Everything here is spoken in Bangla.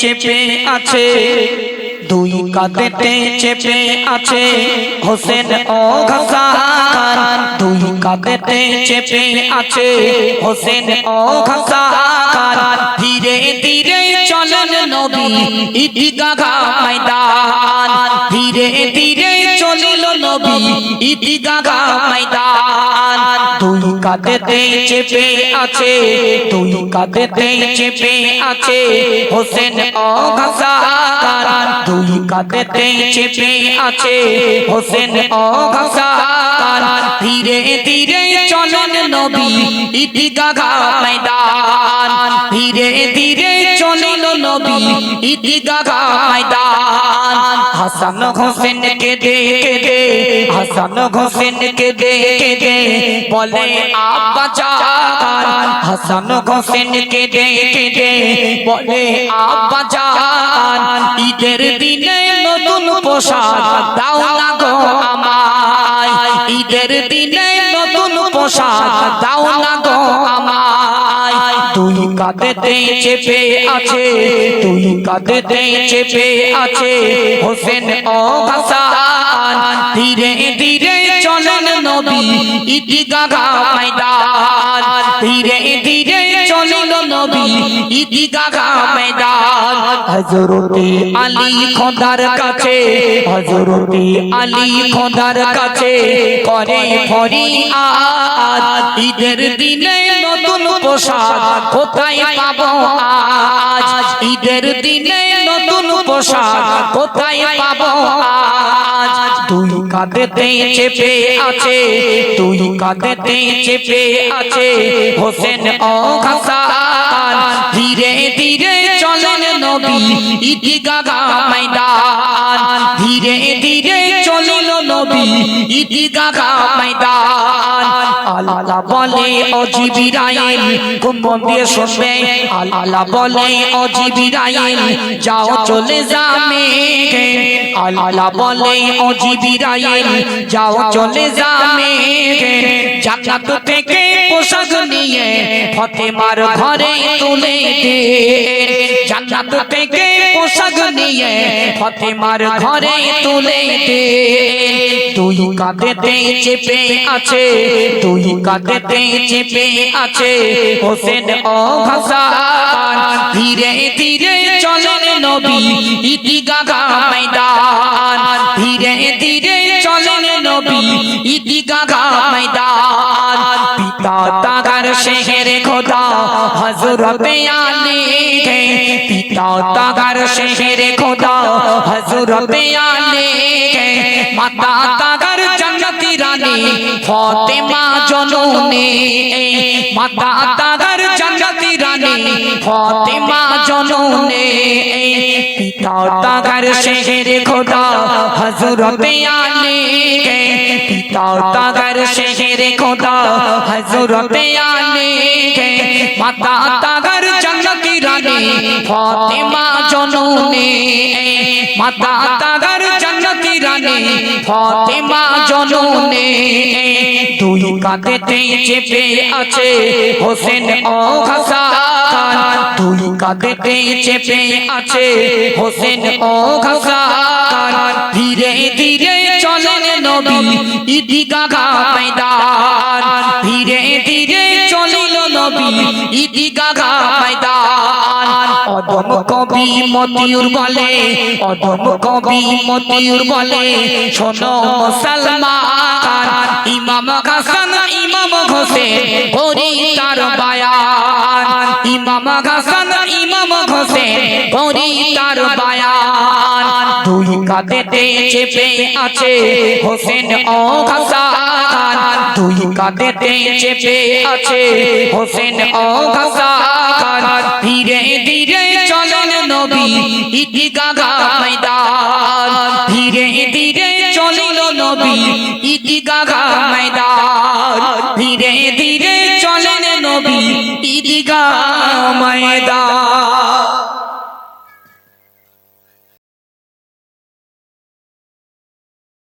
চেপে আছে। দুই কাঁধেতে চেপে আছে হোসেন ও ঘসান দুই কাঁধেতে চেপে আছে হোসেন ও ঘসান ধীরে ধীরে চলেন নবী ঈদগাহ ময়দান। ধীরে ধীরে চলিল নবী ঈদগাহ ময়দান। দুই কাঁধেতে চেপে আছে, দুই কাঁধেতে চেপে আছে হোসেন ও দুই চেপে আছে হোসেন ও ঘসান ধীরে ধীরে চলেন নবী ঈদগাহ ময়দান। ধীরে ধীরে চলিল নবী ঈদগাহ ময়দান। হাসান হোসেন কে দে কে দে হাসান হোসেন কে দে কে দে বলে হাসান হোসেন কে দে কে দে বলে ঈদের দিনে নতুন পোশাক দাও না গো আমায়। ঈদের দিনে নতুন পোশাক দাও না গো আমায়। তুই কাঁদেতে চেপে আছে। তুই কাঁদেতে চেপে আছে। হোসেন ও হাসান ধীরে ধীরে চলেন নবী ঈদগাহ ময়দান। ধীরে ধীরে চলিল নবী ঈদগাহ ময়দান। হযরতে আলী খোদার কাছে হযরতে আলী খোদার কাছে করে ফরিয়াদ। ঈদের দিনে নতুন পোশাক কোথায় পাবো আজ? ঈদের দিনে নতুন পোশাক কোথায় পাবো আজ? তুই কাঁদেতে চেপে আছে, তুই কাঁদেতে চেপে আছে, হোসেন ধীরে ধীরে চলেন ঈদগাহ ময়দান। ধীরে ধীরে নবী ঈদগাহ ময়দান। আল্লাহ বলে, ও জিবরাইল খুব মন দিয়ে শুনবে। আল্লাহ বলে, ও জিবরাইল, যাও চলে যাবে আল্লাহ বলে, ও জিবরাইল, যাও চলে যাবে জান্নাত থেকে পোশাক নিয়ে ফতেমার ঘরে তুলে থেকে পোশাক নিয়ে ফতেমার ঘরে তুলে দে তুই কাঁদেতে চেপে আছে, তুই কাঁদেতে চেপে আছে, হোসেন ও হাসান ধীরে ধীরে চলেন নবী ঈদগাহ ময়দান। ধীরে ধীরে চলেন নবী ঈদগাহ ময়দান। পিতা শেখের খোদা, হযরত আলী পিতা তাগার শেখের খোদা, হযরত আলী মাতা তাগার জান্নাতি রানী ফাতেমা জননী। মাতা তাগার জান্নাতি রানী ফাতেমা জননী। পিতা তাগার শেখের খোদা, হযরত আলী পিতা তাগার শেখের খোদা আলী জান্নাতি রানী জননী রানী জননী চেপে আছে হোসেন ও হাসান তুই কাঁদেতে চেপে আছে হোসেন ও হাসান ধীরে ধীরে নবী ময়দান। ধীরে ধীরে চলিল নবী ঈদগাহ ময়দান। অদম কবি মতিউর বলে, অদম কবি মতিউর বলে, শোনো মুসলমান, ইমাম হাসান ইমাম হোসেন করি তার বায়ান ইমাম হাসান, ইমাম হোসেন করি তার বায়ান দুই কাঁদেতে চেপে আছে হোসেন ও হাসান। দুই কাঁদেতে চেপে আছে হোসেন ও হাসান। ধীরে ধীরে চলেন নবী ঈদগাহ ময়দান। ধীরে ধীরে চলিল নবী ঈদগাহ ময়দান। ধীরে ধীরে চলেন নবী ঈদগাহ ময়দান।